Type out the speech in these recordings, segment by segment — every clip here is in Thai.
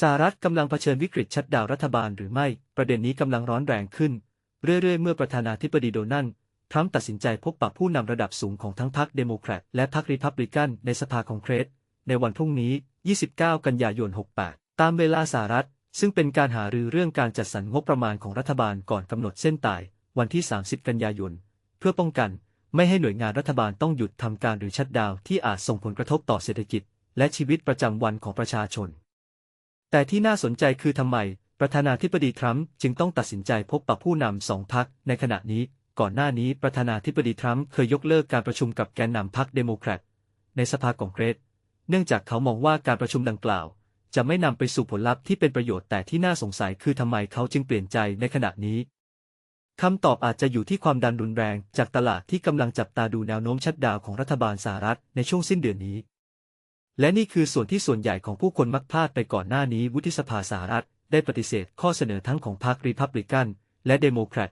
สหรัฐกำลังเผชิญวิกฤตชัดดาวรัฐบาลหรือไม่ ประเด็นนี้กำลังร้อนแรงขึ้น เรื่อยๆ เมื่อประธานาธิบดีโดนัลด์ทรัมป์ตัดสินใจพบปะผู้นำระดับสูงของทั้งพรรคเดโมแครตและพรรครีพับลิกันในสภาคองเกรส ในวันพรุ่งนี้ 29 กันยายน 68 ตามเวลาสหรัฐ ซึ่งเป็นการหารือเรื่องการจัดสรรงบประมาณของรัฐบาลก่อนกำหนดเส้นตาย วันที่ 30 กันยายน เพื่อป้องกัน ไม่ให้หน่วยงานรัฐบาลต้องหยุดทำการหรือชัดดาวที่อาจส่งผลกระทบต่อเศรษฐกิจ และชีวิตประจำวันของประชาชน แต่ที่น่าสนใจคือทำไม ประธานาธิบดีทรัมป์จึงต้องตัดสินใจพบปะผู้นำสองพักในขณะนี้ ก่อนหน้านี้ประธานาธิบดีทรัมป์เคยยกเลิกการประชุมกับแกนนำพรรคเดโมแครตในสภาคองเกรส เนื่องจากเขามองว่าการประชุมดังกล่าว จะไม่นำไปสู่ผลลัพธ์ที่เป็นประโยชน์แต่ที่น่าสงสัยคือทำไมเขาจึงเปลี่ยนใจในขณะนี้คำตอบอาจจะอยู่ที่ความดันรุนแรงจากตลาดที่กำลังจับตาดูแนวโน้มชัดดาวของรัฐบาลสหรัฐในช่วงสิ้นเดือนนี้ และนี่คือส่วนที่ส่วนใหญ่ของผู้คนมักพลาดไปก่อนหน้านี้วุฒิสภาสหรัฐได้ปฏิเสธข้อเสนอทั้งของพรรครีพับลิกันและเดโมแครต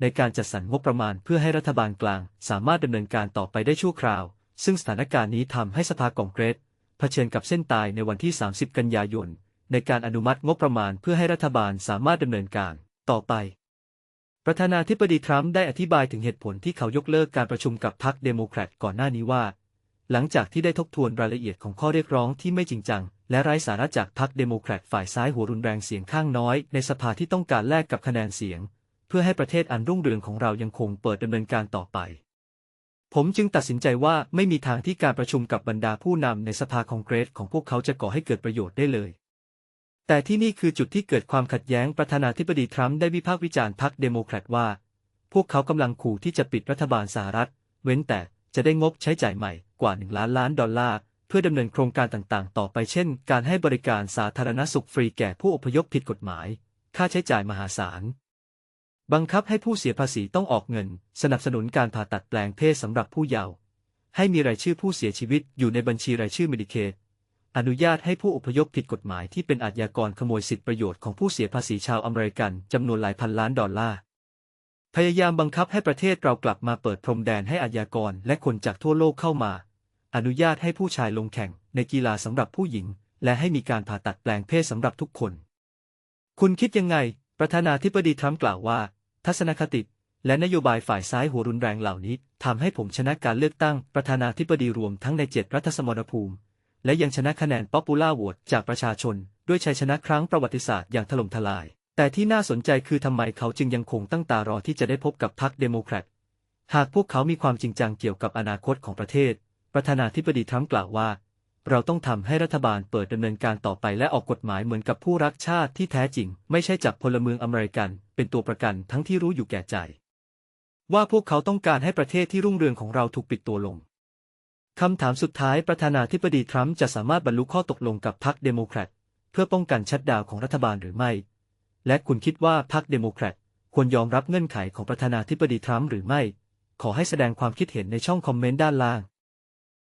ในการจัดสรรงบประมาณเพื่อให้รัฐบาลกลาง สามารถดำเนินการต่อไปได้ชั่วคราว ซึ่งสถานการณ์นี้ทำให้สภากองเกรสเผชิญกับเส้นตายในวันที่ 30 กันยายน ในการอนุมัติงบประมาณเพื่อให้รัฐบาลสามารถดำเนินการต่อไป ประธานาธิบดีทรัมป์ได้อธิบายถึงเหตุผลที่เขายกเลิกการประชุมกับพรรคเดโมแครตก่อนหน้านี้ว่า หลังจากที่ได้ทบทวนรายละเอียดของข้อเรียกร้องที่ไม่จริงจัง และไร้สาระจากพรรคเดโมแครตฝ่ายซ้ายหัวรุนแรงเสียงข้างน้อย ในสภาที่ต้องการแลกกับคะแนนเสียง เพื่อให้ประเทศอันรุ่งเรืองของเรายังคงเปิดดำเนินการต่อไป ผมจึงตัดสินใจว่าไม่มีทางที่การประชุมกับบรรดาผู้นำในสภาคองเกรสของพวกเขาจะก่อให้เกิดประโยชน์ได้เลยแต่ที่นี่คือจุดที่เกิดความขัดแย้งประธานาธิบดีทรัมป์ได้วิพากษ์วิจารณ์พรรคเดโมแครตว่า พวกเขากำลังขู่ที่จะปิดรัฐบาลสหรัฐ เว้นแต่จะได้งบใช้จ่ายใหม่ กว่า 1 ล้านล้านดอลลาร์ เพื่อดำเนินโครงการต่างๆ ต่อไปเช่น การให้บริการสาธารณสุขฟรีแก่ผู้อพยพผิดกฎหมาย ค่าใช้จ่ายมหาศาล บังคับให้ผู้เสียภาษีต้องออกเงิน สนับสนุนการผ่าตัดแปลงเพศสำหรับผู้เยาว์ ให้มีรายชื่อผู้เสียชีวิตอยู่ในบัญชีรายชื่อเมดิเคอนุญาตให้ผู้อพยพผิดกฎหมายที่เป็นอาชญากรขโมยสิทธิประโยชน์ของผู้เสียภาษีชาวอเมริกันจำนวนหลายพันล้านดอลลาร์ พยายามบังคับให้ประเทศเรากลับมาเปิดพรมแดนให้อาญากรและคนจากทั่วโลกเข้ามา อนุญาตให้ผู้ชายลงแข่งในกีฬาสำหรับผู้หญิง และให้มีการผ่าตัดแปลงเพศสำหรับทุกคน คุณคิดยังไง ประธานาธิบดีทรัมป์กล่าวว่า ทัศนคติ และนโยบายฝ่ายซ้ายหัวรุนแรงเหล่านี้ทำให้ผมชนะการเลือกตั้งประธานาธิบดีรวมทั้งในเจ็ดรัฐสมรภูมิ และยังชนะคะแนนป๊อปปูล่าโหวตจากประชาชน ด้วยชัยชนะครั้งประวัติศาสตร์อย่างถล่มทลาย แต่ที่น่าสนใจคือทำไมเขาจึงยังคงตั้งตารอที่จะได้พบกับพรรคเดโมแครต หากพวกเขามีความจริงจังเกี่ยวกับอนาคตของประเทศ ประธานาธิบดีทรัมป์กล่าวว่า เราต้องทำให้รัฐบาลเปิดดำเนินการต่อไปและออกกฎหมายเหมือนกับผู้รักชาติที่แท้จริง ไม่ใช่จับพลเมืองอเมริกันเป็นตัวประกันทั้งที่รู้อยู่แก่ใจ ว่าพวกเขาต้องการให้ประเทศที่รุ่งเรืองของเราถูกปิดตัวลงคำถามสุดท้ายประธานาธิบดีทรัมป์จะสามารถบรรลุข้อตกลงกับพรรคเดโมแครตเพื่อป้องกันชัดดาวของรัฐบาลหรือไม่ และคุณคิดว่าพรรคเดโมแครตควรยอมรับเงื่อนไขของประธานาธิบดีทรัมป์หรือไม่ ขอให้แสดงความคิดเห็นในช่องคอมเมนต์ด้านล่าง